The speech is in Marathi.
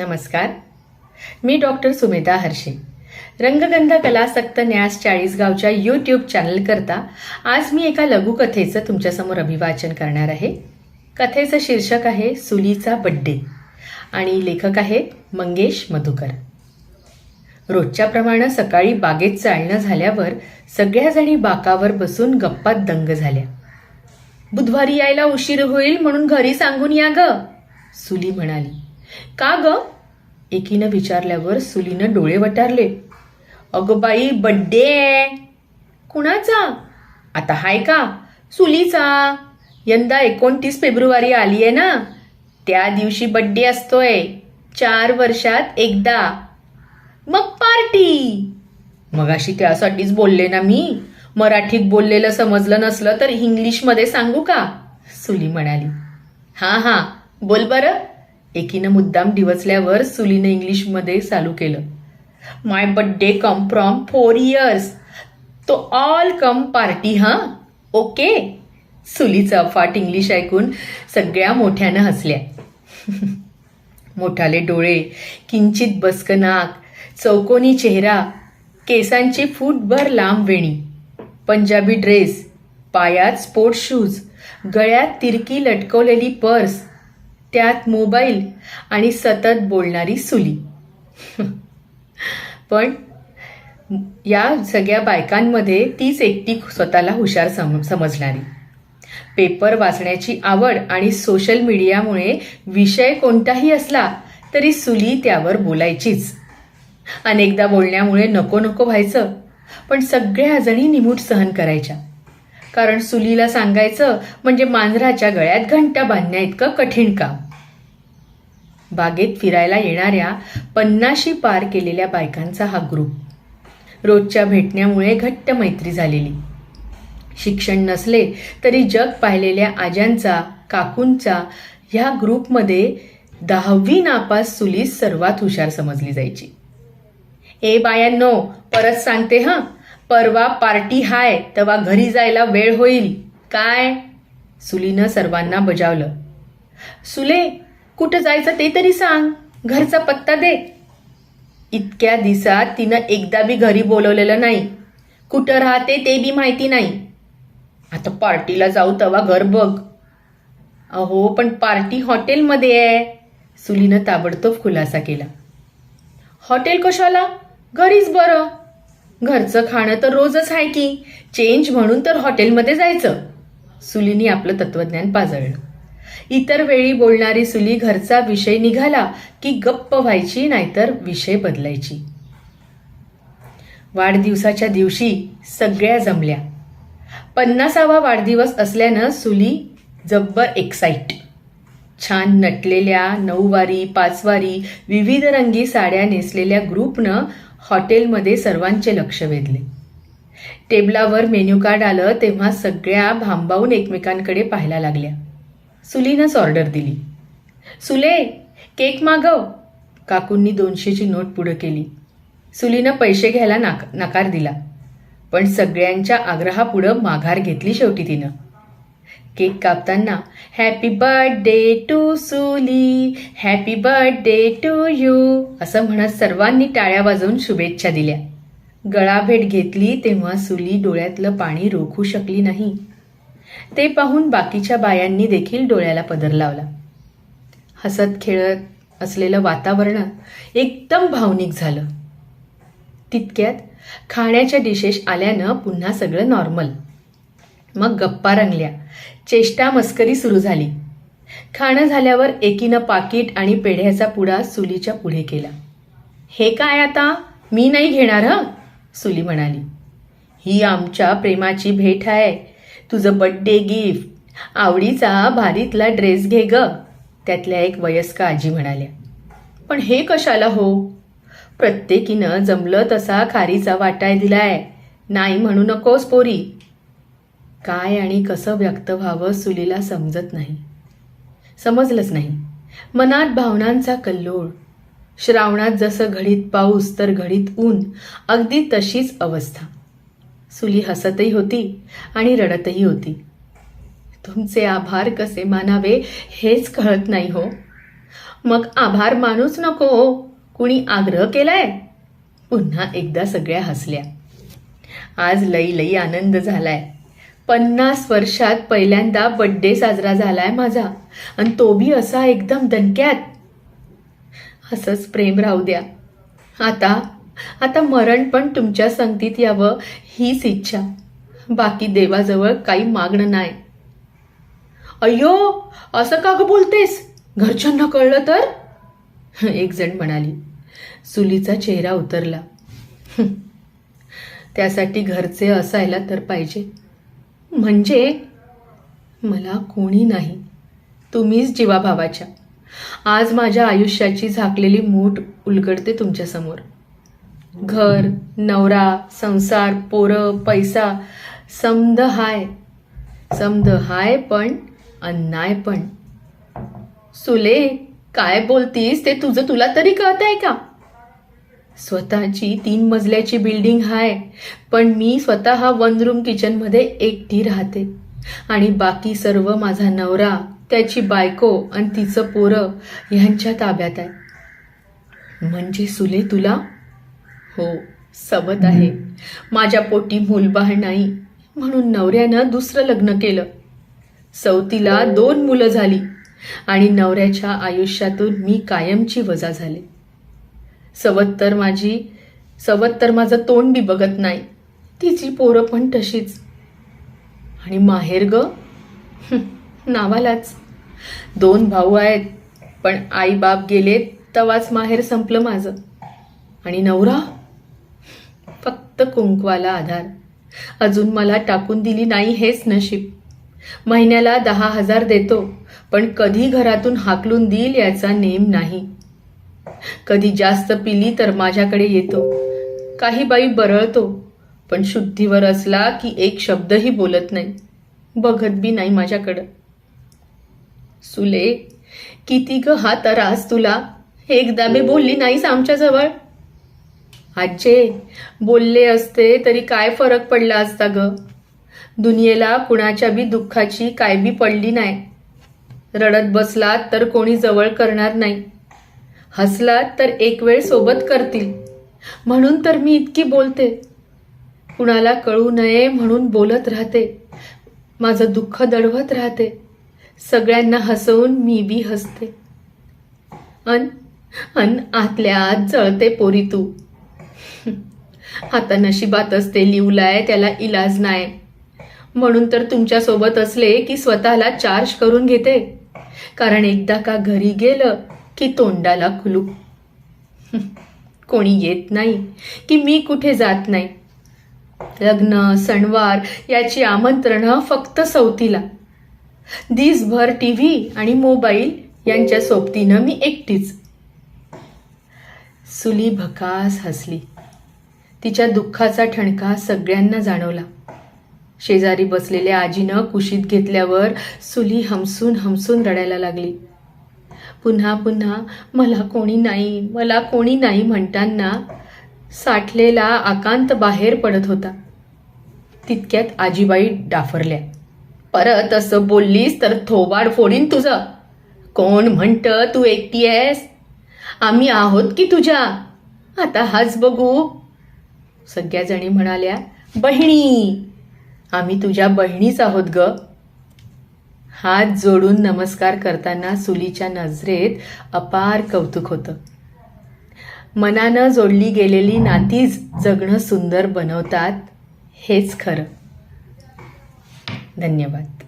नमस्कार. मी डॉक्टर सुमेधा हर्षे. रंगगंध कलासक्त न्यास चाळीसगावच्या यूट्यूब चॅनलकरता आज मी एका लघुकथेचं तुमच्यासमोर अभिवाचन करणार आहे. कथेचं शीर्षक आहे सुलीचा बड्डे आणि लेखक आहेत मंगेश मधुकर. रोजच्याप्रमाणे सकाळी बागेत चालणं झाल्यावर सगळ्याजणी बाकावर बसून गप्पात दंग झाल्या. बुधवारी यायला उशीर होईल म्हणून घरी सांगून या ग सुली म्हणाली. का ग? एकीनं विचारल्यावर सुलीनं डोळे वटारले. अगं बाई बड्डे आहे. कुणाचा? आता हाय का? सुलीचा. यंदा एकोणतीस फेब्रुवारी आली आहे ना? त्या दिवशी बड्डे असतोय. चार वर्षात एकदा. मग पार्टी मगाशी त्यासाठीच बोलले ना मी. मराठीत बोललेलं समजलं नसलं तर इंग्लिशमध्ये सांगू का? सुली म्हणाली. हां हां. बोल बरं. एकीनं मुद्दाम डिवचल्यावर सुलीनं इंग्लिशमध्ये चालू केलं. My birthday come from four years to all come party हां ओके सुलीचं अफाट इंग्लिश ऐकून सगळ्या मोठ्यानं हसल्या. मोठाले डोळे किंचित बसक नाक चौकोनी चेहरा केसांची फूटभर लांब वेणी पंजाबी ड्रेस पायात स्पोर्ट्स शूज गळ्यात तिरकी लटकवलेली पर्स त्यात मोबाईल आणि सतत बोलणारी सुली. पण या सगळ्या बायकांमध्ये तीच एकटी स्वतःला हुशार सम समजणारी. पेपर वाचण्याची आवड आणि सोशल मीडियामुळे विषय कोणताही असला तरी सुली त्यावर बोलायचीच. अनेकदा बोलण्यामुळे नको नको व्हायचं पण सगळ्या जणी निमूट सहन करायच्या. कारण सुलीला सांगायचं म्हणजे मांजराच्या गळ्यात घंटा बांधण्या इतकं कठीण काम. बागेत फिरायला येणाऱ्या पन्नाशी पार केलेल्या बायकांचा हा ग्रुप रोजच्या भेटण्यामुळे घट्ट मैत्री झालेली. शिक्षण नसले तरी जग पाहिलेल्या आज्यांचा काकूंचा ह्या ग्रुपमध्ये दहावी नापास सुलीस सर्वात हुशार समजली जायची. ए बायांनो परत सांगते हां? परवा पार्टी हाय तेव्हा घरी जायला वेळ होईल. काय? सुलीनं सर्वांना बजावलं. सुले कुठं जायचं ते तरी सांग. घरचा पत्ता दे. इतक्या दिवसात तिनं एकदा बी घरी बोलवलेलं नाही. कुठं राहते ते बी माहिती नाही. आता पार्टीला जाऊ तेव्हा घर बघ. अहो पण पार्टी हॉटेलमध्ये आहे. सुलीनं ताबडतोब खुलासा केला. हॉटेल कशाला? घरीच बरं. घरचं खाणं तर रोजच आहे की. चेंज म्हणून तर हॉटेलमध्ये जायचं. सुलीनी आपलं तत्वज्ञान पाजळलं. इतर वेळी बोलणारी सुली घरचा विषय निघाला की गप्प व्हायची नाहीतर विषय बदलायची. वाढदिवसाच्या दिवशी सगळ्या जमल्या. पन्नासावा वाढदिवस असल्यानं सुली जब्बर एक्साईट छान नटलेल्या नऊवारी पाचवारी विविध रंगी साड्या नेसलेल्या ग्रुपनं हॉटेलमध्ये सर्वांचे लक्ष वेधले. टेबलावर मेन्यू कार्ड आलं तेव्हा सगळ्या भांबावून एकमेकांकडे पाहायला लागल्या. सुलीनंच ऑर्डर दिली. सुले केक मागव. काकूंनी दोनशेची नोट पुढं केली. सुलीनं पैसे घ्यायला नाक नकार दिला. पण सगळ्यांच्या आग्रहापुढं माघार घेतली शेवटी तिनं. केक कापताना happy birthday to Suli happy birthday to you असं म्हणत सर्वांनी टाळ्या वाजवून शुभेच्छा दिल्या. गळाभेट घेतली तेव्हा सुली डोळ्यातलं पाणी रोखू शकली नाही. ते पाहून बाकीच्या बायांनी देखील डोळ्याला पदर लावला. हसत खेळत असलेलं वातावरण एकदम भावनिक झालं. तितक्यात खाण्याच्या डिशेस आल्यानं पुन्हा सगळं नॉर्मल मग गप्पा रंगल्या. चेष्टा मस्करी सुरू झाली. खाणं झाल्यावर एकीनं पाकिट आणि पेढ्याचा पुडा सुलीच्या पुढे केला. हे काय आता? मी नाही घेणार हं? सुली म्हणाली. ही आमच्या प्रेमाची भेट आहे. तुझं बड्डे गिफ्ट आवडीचा भारीतला ड्रेस घे ग त्यातल्या एक वयस्क आजी म्हणाल्या. पण हे कशाला हो? प्रत्येकीनं जमलं तसा खारीचा वाटाय दिलाय. नाही म्हणू नकोस पोरी. काय आणि कसं व्यक्त व्हावं सुलीला समजत नाही. समजलंच नाही. मनात भावनांचा कल्लोळ. श्रावणात जसं घडीत पाऊस तर घडीत ऊन अगदी तशीच अवस्था. सुली हसतही होती आणि रडतही होती. तुमचे आभार कसे मानावे हेच कळत नाही हो. मग आभार मानूच नको हो. कुणी आग्रह केलाय? पुन्हा एकदा सगळ्या हसल्या. आज लई लई आनंद झालाय. पन्नास वर्षात पहिल्यांदा बड्डे साजरा झालाय माझा. आणि तो बी असा एकदम दणक्यात. असंच प्रेम राहू द्या. आता आता मरण पण तुमच्या संगतीत यावं हीच इच्छा. बाकी देवाजवळ काही मागणं नाही. अय्यो असं का ग बोलतेस? घरच्यांना कळलं तर? एक जण म्हणाली. सुलीचा चेहरा उतरला. त्यासाठी घरचे असायला तर पाहिजे. म्हणजे मला कोणी नाही. तुम्हीच जीवाभावाच्या. आज माझ्या आयुष्याची झाकलेली मूठ उलगडते तुमच्यासमोर घर नवरा संसार पोरं पैसा समद हाय. समद हाय पण अन्नाय पण. सुले काय बोलतीस? ते तुझं तुला तरी कळत आहे का? स्वतःची तीन मजल्याची बिल्डिंग आहे पण मी स्वतः वन रूम किचनमध्ये एकटी राहते. आणि बाकी सर्व माझा नवरा त्याची बायको आणि तिचं पोरं ह्यांच्या ताब्यात आहे. म्हणजे सुले तुला? हो सबत आहे. माझ्या पोटी मूलबाळ नाही म्हणून नवऱ्यानं दुसरं लग्न केलं. सवतीला दोन मुलं झाली आणि नवऱ्याच्या आयुष्यातून मी कायमची वजा झाले. सवत तर माझी सवत तर माझं तोंड बी बघत नाही. तिची पोरं पण तशीच. आणि माहेर ग? नावालाच. दोन भाऊ आहेत पण आई बाप गेले तवाच माहेर संपलं माझं. आणि नवरा? फक्त कुंकवाला आधार. अजून मला टाकून दिली नाही हेच नशीब. महिन्याला दहा हजार देतो पण कधी घरातून हाकलून देईल याचा नेम नाही. कधी जास्त पिली तर माझ्याकडे येतो. काही बाई बरळतो पण शुद्धीवर असला की एक शब्दही बोलत नाही. बघत बी नाही माझ्याकडं. सुले किती ग हा तरास तुला. एकदा मी बोलली नाहीस आमच्याजवळ. आजे बोलले असते तरी काय फरक पडला असता ग? दुनियेला कुणाच्या बी दुःखाची काय बी पडली नाही. रडत बसलात तर कोणी जवळ करणार नाही. हसलात तर एक वेळ सोबत करतील. म्हणून तर मी इतकी बोलते. कुणाला कळू नये म्हणून बोलत राहते. माझं दुःख दडवत राहते. सगळ्यांना हसवून मी बी हसते. अन अन आतल्या आत जळते पोरी तू. आता नशिबात असते लिवलाय त्याला इलाज नाही म्हणून तर तुमच्यासोबत असले की स्वतःला चार्ज करून घेते. कारण एकदा का घरी गेलं की तोंडाला कुलूप कोणी येत नाही की मी कुठे जात नाही. लग्न सणवार याची आमंत्रणं फक्त सवतीला. दिसभर टी व्ही आणि मोबाईल यांच्या सोबतीनं मी एकटीच. सुली भकास हसली. तिच्या दुःखाचा ठणका सगळ्यांना जाणवला. शेजारी बसलेल्या आजीनं कुशीत घेतल्यावर सुली हमसून हमसून रडायला लागली. पुन्हा पुन्हा मला कोणी नाही मला कोणी नाही म्हणताना साठलेला आकांत बाहेर पडत होता. तितक्यात आजीबाई डाफरल्या. परत असं बोललीस तर थोबाड फोडीन तुझं. कोण म्हणत तू एकटी आहेस आम्ही आहोत की तुझ्या? आता हाच बघू. सगळ्याजणी म्हणाल्या बहिणी आम्ही तुझ्या बहिणीच आहोत ग. हात जोडून नमस्कार करताना सुलीच्या नजरेत अपार कौतुक होतं. मनानं जोडली गेलेली नातीच जगणं सुंदर बनवतात हेच खरं. धन्यवाद.